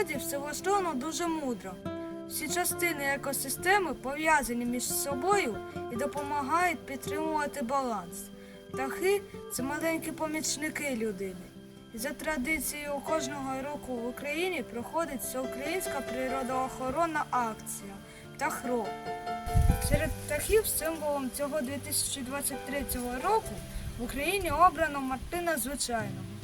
природі все влаштовано дуже мудро. Всі частини екосистеми пов'язані між собою і допомагають підтримувати баланс. Птахи це маленькі помічники людини. І за традицією кожного року в Україні проходить всеукраїнська природоохоронна акція Птахрок. Серед птахів символом цього 2023 року в Україні обрано Мартина Звичайного.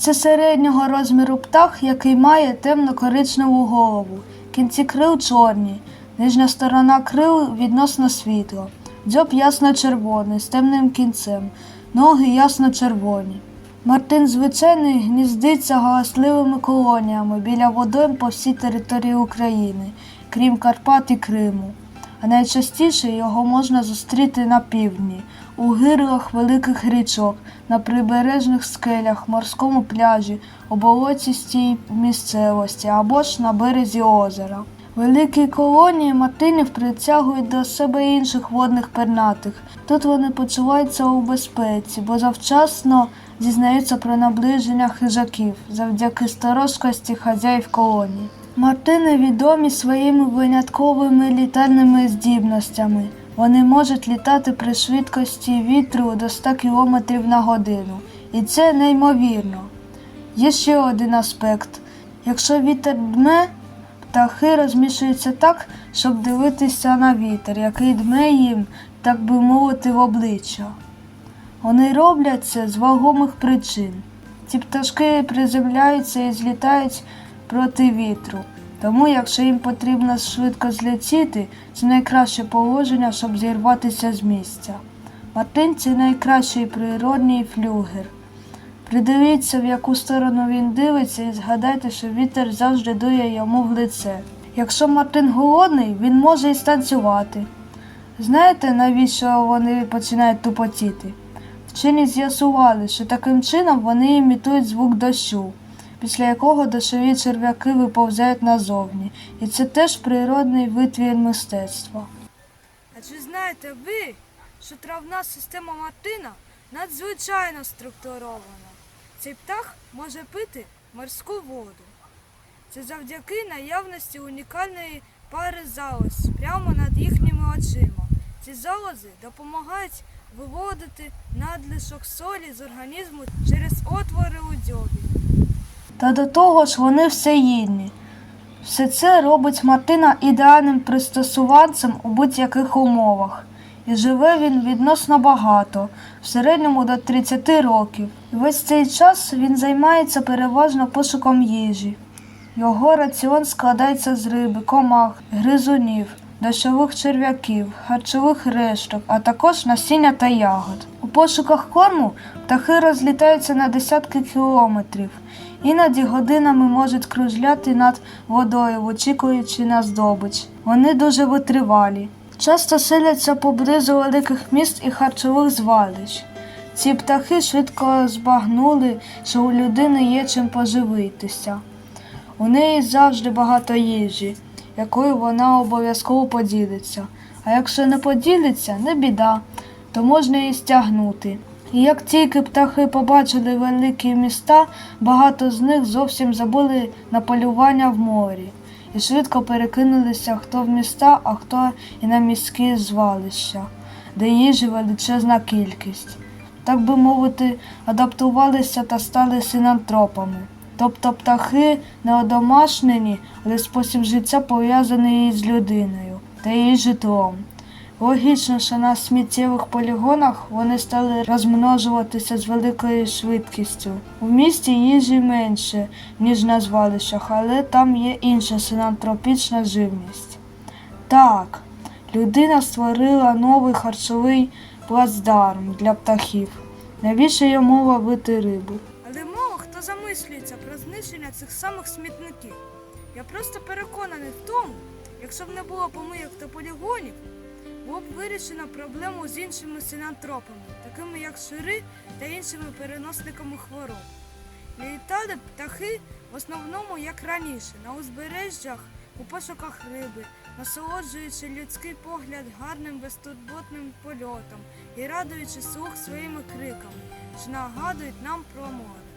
Це середнього розміру птах, який має темно-коричневу голову, кінці крил чорні, нижня сторона крил відносно світла, дзьоб ясно-червоний з темним кінцем, ноги ясно-червоні. Мартин звичайний гніздиться галасливими колоніями біля водойм по всій території України, крім Карпат і Криму. А найчастіше його можна зустріти на півдні, у гирлах великих річок, на прибережних скелях, морському пляжі, у болотістій місцевості або ж на березі озера. Великі колонії мартинів притягують до себе інших водних пернатих. Тут вони почуваються у безпеці, бо завчасно дізнаються про наближення хижаків завдяки сторожкості хазяїв колонії. Мартини відомі своїми винятковими літальними здібностями. Вони можуть літати при швидкості вітру до 100 км на годину. І це неймовірно. Є ще один аспект. Якщо вітер дме, птахи розміщуються так, щоб дивитися на вітер, який дме їм, так би мовити, в обличчя. Вони роблять це з вагомих причин. Ці пташки приземляються і злітають проти вітру. Тому, якщо їм потрібно швидко злетіти, це найкраще положення, щоб зірватися з місця. Мартин це найкращий природній флюгер. Придивіться, в яку сторону він дивиться, і згадайте, що вітер завжди дує йому в лице. Якщо Мартин голодний, він може і станцювати. Знаєте, навіщо вони починають тупотіти? Вчені з'ясували, що таким чином вони імітують звук дощу, після якого дощові черв'яки виповзають назовні. І це теж природний витвір мистецтва. А чи знаєте ви, що травна система Мартина надзвичайно структурована? Цей птах може пити морську воду. Це завдяки наявності унікальної пари залоз прямо над їхніми очима. Ці залози допомагають виводити надлишок солі з організму через отвори у дзьобі. Та до того ж вони всеїдні. Все це робить Мартина ідеальним пристосуванцем у будь-яких умовах. І живе він відносно багато, в середньому до 30 років. І весь цей час він займається переважно пошуком їжі. Його раціон складається з риби, комах, гризунів, дощових черв'яків, харчових решток, а також насіння та ягод. У пошуках корму птахи розлітаються на десятки кілометрів. Іноді годинами можуть кружляти над водою, очікуючи на здобич. Вони дуже витривалі. Часто селяться поблизу великих міст і харчових звалищ. Ці птахи швидко збагнули, що у людини є чим поживитися. У неї завжди багато їжі, якою вона обов'язково поділиться. А якщо не поділиться, не біда, то можна її стягнути. І як тільки птахи побачили великі міста, багато з них зовсім забули на полювання в морі і швидко перекинулися хто в міста, а хто і на міські звалища, де їжі величезна кількість. Так би мовити, адаптувалися та стали синантропами. Тобто птахи не одомашнені, але спосіб життя пов'язаний з людиною та її житлом. Логічно, що на сміттєвих полігонах вони стали розмножуватися з великою швидкістю. У місті їжі менше, ніж на звалищах, але там є інша синантропічна живність. Так, людина створила новий харчовий плацдарм для птахів. Навіщо йому ловити рибу? Але мало хто замислюється про знищення цих самих смітників. Я просто переконаний в тому, якщо б не було помийок та полігонів, було б вирішено проблему з іншими синантропами, такими як шири та іншими переносниками хвороб. Літали птахи в основному як раніше, на узбережжях у пошуках риби, насолоджуючи людський погляд гарним безтурботним польотом і радуючи слух своїми криками, що нагадують нам про море.